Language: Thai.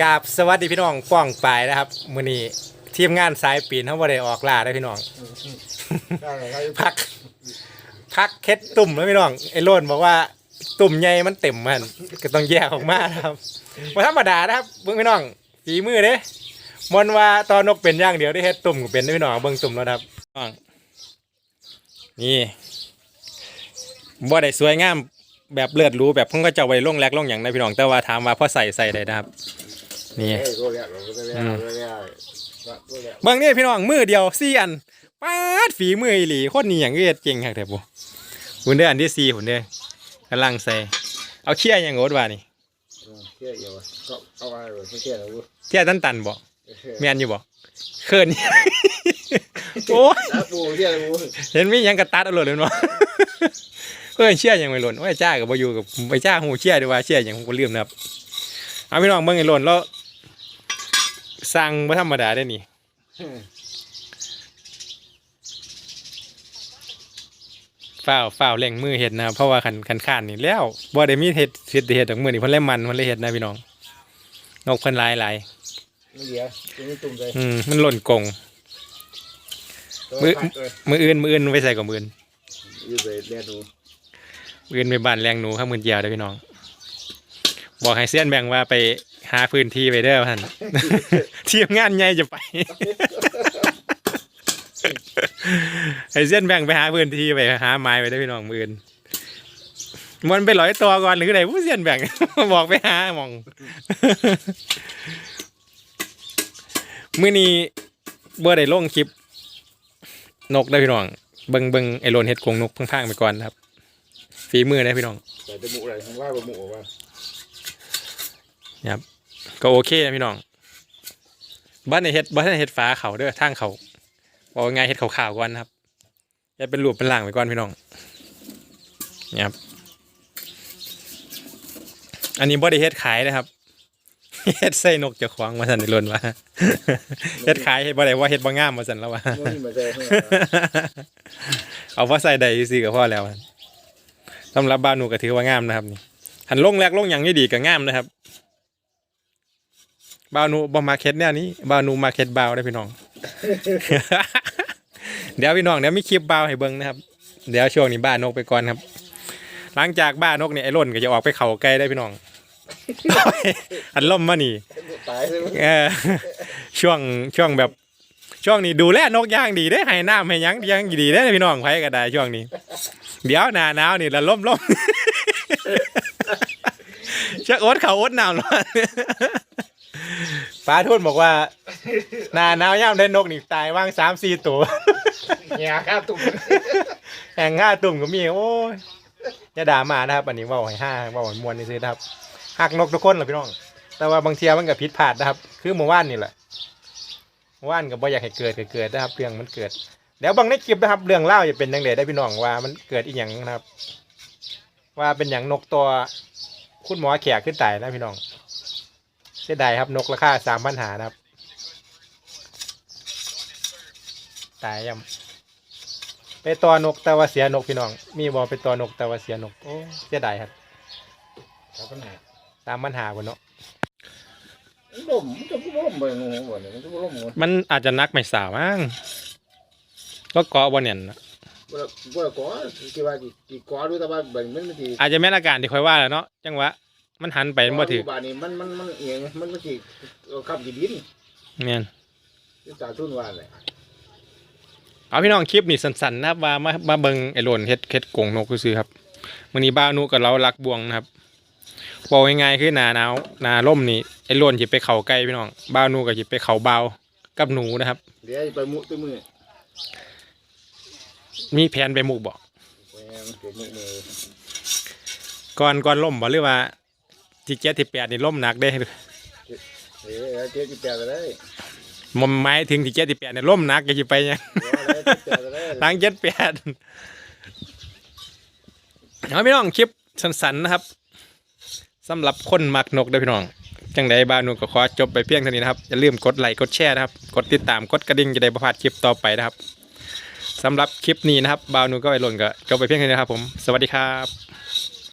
กราบสวัสดีพี่น้องป้องปายนะครับมื้อนี้ทีมงานสายปีนเขาบ่ได้ออกล่าได้อพี่น้อง ได้ครับพัก พักเคล็ดตุ่มแล้วพี่น้องไอ้โลนบอกว่าตุ่มใหญ่มันเต็มมันก็ต้องแยกออกมานะครับมาธรรมดานะครับเบิ่งพี่น้องฝีมือเด้มอนว่าตอนนกเป็นอย่างเดียวได้เฮ็ดตุ่มก็เป็นได้อพี่น้องเบิ่งตุ่มแล้วนะครับพี่น้องนี่บ่ได้สวยงามแบบเลือดรู้แบบเพิ่งก็จะเอาไว้ลงแรกลงอย่างนะพี่น้องแต่ว่าถามว่าพอใส่ใส่ได้นะครับ นี่เฮ้ยก็แล้วก็แล้วก็แล้วก็แล้วเบิ่งนี่พี่น้องมือเดียวสี่อันปาดฝีมืออีหลีคนนี้อย่างเฮ็ดเก่งคักแท้บ่หุ่นเด้ออันที่สี่หุ่นเด้อกำลังใส่เอาเขี้ยอย่างโงดว่านี่เชื่ออยู่ก็เอาไปเลยไม่เชื่อแล้วกูเขี้ยตันตันๆบ่แม่นอยู่บ่เขินโอ้ยแล้วปูเชื่อแล้วกูเห็นมีหยังกระตัดเอาโลดเลยเนาะเพิ่นเชี่ยหยังไม่หล่นว่าจ้าก็บ่อยู่กับไปจ้าหูเชี่ยดีว่าเชี่ยหยังผมก็ลืมนะครับเอาพี่น้องเบิ่งไอ้หล่นแล้ว สร้างบ่ธรรมดาได้อนี่ฝ้าวฝ้าวเร่งมือเห็ดนะครับเพราะว่าคันคันข้านนี่แล้วบ่ได้มีเห็ดเห็ดเห็ดดอกมือนี่เพิ่นเล่มันเพิ่นเลยเห็ดนะพี่น้องนกเพิ่นหลายหลายไม่เดี๋ยวตัวนี้ตุ่มเลยอืมมันหล่นกงมืออื่นมืออื่นไว้ใส่กับมืออื่นอยู่ไปเรียนดูมืออื่นไปบ้านแรงหนูข้ามมือเจียวเด้อพี่น้อง บอกให้เสี้ยนแบ่งว่าไป หาพื้นที่ไปเด้อท่านทีมงานใหญ่จะไปให้เสี้ยนแบ่งไปหาพื้นที่ไปหาไม้ไปได้อพี่น้องมืออื่นมันไปร้อยตัวก่อนหรือไงผู้เสี้ยนแบ่งบอกไปหาหมองมื้อนี้บ่ได้ลงคลิป นกได้อพี่น้องเบิ่งเบิ่งไอ้โลนเฮ็ดกรงนกพังๆไปก่อนนะครับฝีมือได้อพี่น้องแต่จมูกอะไรทั้งว่าจมูกว่า ก็โอเคนะพี่น้องบ้านในเฮ็ดบ้านในเฮ็ดฟ้าเขาเด้อทางเขาบอกว่าไงเฮ็ดขาวๆก่อนนะครับอย่าเป็นรูปเป็นหลังไปก่อนพี่น้องเนี่ยครับอันนี้บ่ได้เฮ็ดขายนะครับเฮ็ดใส่นกเจะควางมาสันในลนว่าเฮ็ดขายเฮ็ดบ่ได้ว่าเฮ็ดบ่งามมาสันแล้วว่าไม่มีมาเจอาพอใส่ได้ซื่อๆก็พอแล้วสำหรับบ้านหนูก็ถือว่างามนะครับนี่หันลงแรกลงอย่างนี้ดีก็งามนะครับ บานหนูบ่มาเค็ดแนวนี้บานหนูมาเค็ดบาวได้พี่น้อง เดี๋ยวพี่น้องเดี๋ยวมีคลิปบาวให้เบิ่งนะครับ เดี๋ยวช่วงนี้บ้านนกไปก่อนครับ หลังจากบ้านนกเนี่ยไอ้ร่นก็จะออกไปเข่าไกลได้พี่น้อง อันล่มมานี่ตายใช่ไหมเออช่วงช่วงแบบ ช่วงนี้ดูแลนกย่างดีได้ให้น้ำให้หยังยังดีได้พี่น้องไผก็ได้ช่วงนี้ เดี๋ยวหนาหนาวนี่ละล่มล่มชักอดเขาอดหนาวแล้ว ป้าทุนบอกว่าหน้าหนาวยามได้นกนี่ตายว่างสามสี่ตัวเนี่ยข้าตุ่มแห่งห้าตุ่มก็มี โอ้ยอย่าด่ามานะครับ อันนี้เว่าให้ห้าเว่าให้มวนนี่ซื้อนะครับหักนกทุกคนเหรอพี่น้อง แต่ว่าบางเทียมันก็ผิดพลาดนะครับ คือเมื่อวานนี่แหละเมื่อวานก็บ่อยากให้เกิดก็เกิดนะครับเรื่องมันเกิดเดี๋ยวเบางในคลิปนะครับ เรื่องเล่าวจะเป็นยังไงได้พี่น้องว่ามันเกิดอีหยังนะครับ ว่าเป็นอย่างนกตัว คุณหมอแขกขึ้นตายนะพี่น้อง เสียดายครับนกราคาสามพันหานะครับ ตายยังไปตัวนกแต่ว่าเสียนกพี่น้อง มีบอไปตัวนกแต่ว่าเสียนกโอ้เสียดายครับครับปัญหาตามปัญหาคนเนาะล่มมันจะล่มไปงูหมดเลยมันจะล่มหมดมันอาจจะนักไม่สาวมั้งก็เกาะบนเนี่ยนะว่าว่าก่อที่ว่ากี่ก่อดูแต่ว่าแบบมันไม่ดีอาจจะแม่นอาการที่ค่อยว่าแหล้วเนาะจังหวะ มันหันไปมันบ่ถือบ้านนี้มันมันมันเอียงมันมันสิขับดินเนี่ยที่ตาทุนว่าเลยเอาพี่น้องคลิปนี่สั้นๆนะครับว่ามามาเบิ่งไอ้โลนเฮ็ดเฮ็ดกรงนกซื่อๆครับมื้อนี้บ้าวนุกับเรารักบวงนะครับบอกง่ายๆคือหนาหนาวหนาล่มนี่ไอ้โลนสิไปเข้าใกล้พี่น้องบ้าวนุก็สิไปเข้าบาวกับหนูนะครับ เดี๋ยวไปมุตัวมือมีแผนไปหมู่บ่แหมเกิดมือมือก่อนก่อนล่มบ่หรือว่า ที่เจ็ดที่แปดนี่ล่มหนักเด้เออเจ๊จิแปลก็ได้มันหมายถึงที่เจ็ดที่แปดเนี่ยล่มหนักก็สิไปหยังแปลก็ได้หลังเจ็ดแปดเอาพี่น้องคลิปสั้นๆนะครับสำหรับคนมักนกเด้อพี่น้องจังใดบ้านุก็ขอจบไปเพียงเท่านี้นะครับอย่าลืมกดไลค์กดแชร์นะครับ กดติดตามกดกระดิ่งจะได้ประพลาดคลิปต่อไปนะครับสำหรับคลิปนี้นะครับบ้านุก็ไปหล่นก็จบไปเพียงเท่านี้นะครับผม สวัสดีครับ